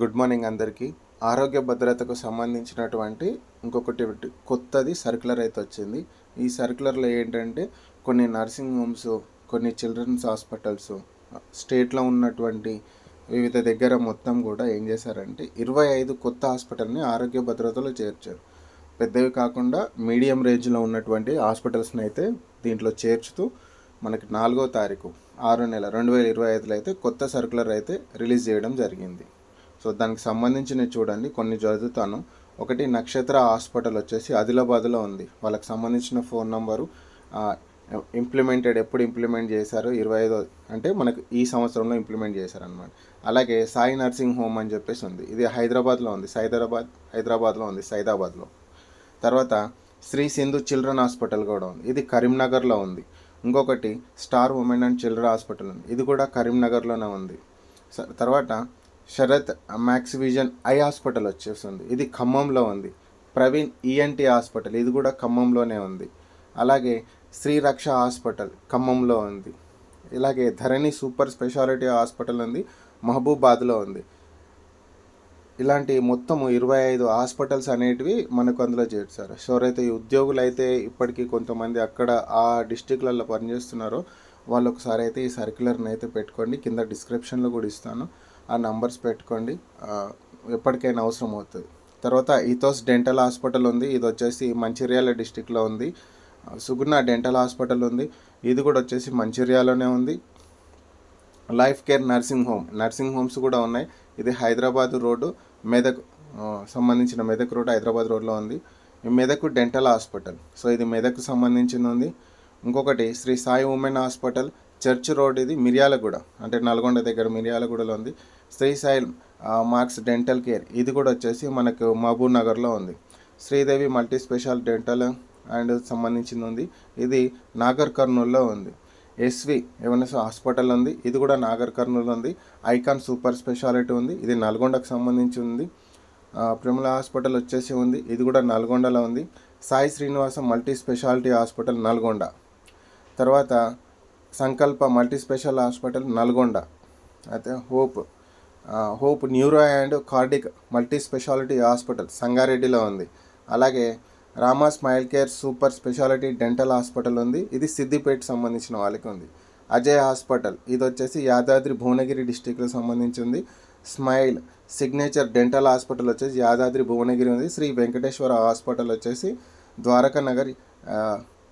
Good morning అందరికీ. ఆరోగ్య భద్రతకు సంబంధించినటువంటి ఇంకొకటి కొత్తది సర్క్యులర్ అయితే వచ్చింది. ఈ సర్క్యులర్లో ఏంటంటే కొన్ని నర్సింగ్ హోమ్స్ కొన్ని చిల్డ్రన్స్ హాస్పిటల్స్ స్టేట్లో ఉన్నటువంటి వివిధ దగ్గర మొత్తం కూడా ఏం చేశారంటే ఇరవై ఐదు కొత్త హాస్పిటల్ని ఆరోగ్య భద్రతలో చేర్చారు. పెద్దవి కాకుండా మీడియం రేంజ్లో ఉన్నటువంటి హాస్పిటల్స్ని అయితే దీంట్లో చేర్చుతూ మనకి నాలుగో తారీఖు ఆరో నెల రెండు వేల ఇరవై ఐదులో అయితే కొత్త సర్క్యులర్ అయితే రిలీజ్ చేయడం జరిగింది. సో దానికి సంబంధించినవి చూడండి కొన్ని చదువుతాను. ఒకటి నక్షత్ర హాస్పిటల్ వచ్చేసి ఆదిలాబాద్లో ఉంది. వాళ్ళకి సంబంధించిన ఫోన్ నంబరు ఇంప్లిమెంటెడ్ ఎప్పుడు ఇంప్లిమెంట్ చేశారు ఇరవై ఐదో అంటే మనకు ఈ సంవత్సరంలో ఇంప్లిమెంట్ చేశారనమాట అలాగే సాయి నర్సింగ్ హోమ్ అని చెప్పేసి ఉంది. ఇది హైదరాబాద్లో ఉంది. సైదరాబాద్ హైదరాబాద్లో ఉంది సైదాబాద్లో. తర్వాత శ్రీ సింధు చిల్డ్రన్ హాస్పిటల్ కూడా ఉంది. ఇది కరీంనగర్లో ఉంది. ఇంకొకటి star women and children hospital ఉంది. ఇది కూడా కరీంనగర్లోనే ఉంది. స- తర్వాత Sharath max vision eye hospital వచ్చేస్తుంది. ఇది ఖమ్మంలో ఉంది. ప్రవీణ్ ఈఎన్టీ హాస్పిటల్ ఇది కూడా ఖమ్మంలోనే ఉంది. అలాగే శ్రీరక్ష హాస్పిటల్ ఖమ్మంలో ఉంది. ఇలాగే ధరణి సూపర్ స్పెషాలిటీ హాస్పిటల్ ఉంది. మహబూబాద్లో ఉంది. ఇలాంటి మొత్తం ఇరవై ఐదు హాస్పిటల్స్ అనేటివి మనకు అందులో చేర్చారు. సో అయితే ఈ ఉద్యోగులు అయితే ఇప్పటికీ కొంతమంది అక్కడ ఆ డిస్టిక్లలో పనిచేస్తున్నారో వాళ్ళు ఒకసారి అయితే ఈ సర్క్యులర్ని అయితే పెట్టుకోండి. కింద డిస్క్రిప్షన్లో కూడా ఇస్తాను. ఆ నంబర్స్ పెట్టుకోండి. ఎప్పటికైనా అవసరం అవుతుంది. తర్వాత ఈతోస్ డెంటల్ హాస్పిటల్ ఉంది. ఇది వచ్చేసి మంచిర్యాల డిస్టిక్లో ఉంది. సుగుణ డెంటల్ హాస్పిటల్ ఉంది. ఇది కూడా వచ్చేసి మంచిర్యాలోనే ఉంది. Life care nursing home nursing homes కూడా ఉన్నాయి. ఇది హైదరాబాద్ రోడ్డు మెదక్ సంబంధించిన మెదక్ రోడ్ హైదరాబాద్ రోడ్లో ఉంది. ఈ మెదక్ డెంటల్ హాస్పిటల్ సో ఇది మెదక్ సంబంధించింది ఉంది. ఇంకొకటి Sri Sai women hospital church road ఇది మిర్యాలగూడ. అంటే నల్గొండ దగ్గర మిర్యాలగూడలో ఉంది. శ్రీ మార్క్స్ డెంటల్ కేర్ ఇది కూడా వచ్చేసి మనకు మహబూబ్ నగర్లో ఉంది. Sridevi multi special dental and సంబంధించింది ఉంది. ఇది నాగర్ కర్నూల్లో ఉంది. ఎస్వి ఎవెనస్ హాస్పిటల్ ఉంది. ఇది కూడా నాగర్ కర్నూలు ఉంది. ఐకాన్ సూపర్ స్పెషాలిటీ ఉంది. ఇది నల్గొండకు సంబంధించి ఉంది. ప్రముల హాస్పిటల్ వచ్చేసి ఉంది. ఇది కూడా నల్గొండలో ఉంది. Sai Srinivasa multi speciality hospital Nalgonda. తర్వాత Sankalpa multi special hospital Nalgonda. అయితే hope hope neuro and cardiac multi speciality hospital సంగారెడ్డిలో ఉంది. అలాగే Rama smile care super speciality dental hospital ఉంది. ఇది సిద్దిపేట సంబంధించిన వాళ్ళకి ఉంది. అజయ్ హాస్పిటల్ ఇది వచ్చేసి యాదాద్రి భువనగిరి డిస్టిక్కి సంబంధించింది. స్మైల్ సిగ్నేచర్ డెంటల్ హాస్పిటల్ వచ్చేసి యాదాద్రి భువనగిరి ఉంది. శ్రీ వెంకటేశ్వర హాస్పిటల్ వచ్చేసి ద్వారకా నగర్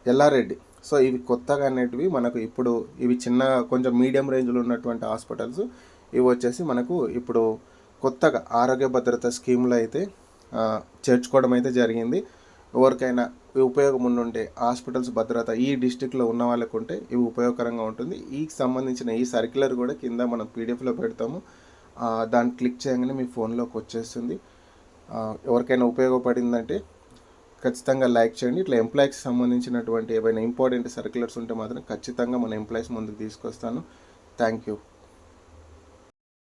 ఎల్లారెడ్డి. సో ఇవి కొత్తగా అనేటివి మనకు ఇప్పుడు ఇవి చిన్న కొంచెం మీడియం రేంజ్లో ఉన్నటువంటి హాస్పిటల్స్. ఇవి వచ్చేసి మనకు ఇప్పుడు కొత్తగా ఆరోగ్య భద్రత స్కీమ్లో అయితే చేర్చుకోవడం అయితే జరిగింది. ఎవరికైనా ఉపయోగం ఉండుంటే హాస్పిటల్స్ భద్రత ఈ డిస్టిక్లో ఉన్న వాళ్ళకు ఉంటే ఇవి ఉపయోగకరంగా ఉంటుంది. ఈ సంబంధించిన ఈ సర్క్యులర్ కూడా కింద మనం పీడిఎఫ్లో పెడతాము. దాన్ని క్లిక్ చేయగానే మీ ఫోన్లోకి వచ్చేస్తుంది. ఎవరికైనా ఉపయోగపడిందంటే ఖచ్చితంగా లైక్ చేయండి. ఇట్లా ఎంప్లాయీస్కి సంబంధించినటువంటి ఏవైనా ఇంపార్టెంట్ సర్క్యులర్స్ ఉంటే మాత్రం ఖచ్చితంగా మన ఎంప్లాయీస్ ముందుకు తీసుకొస్తాను. Thank you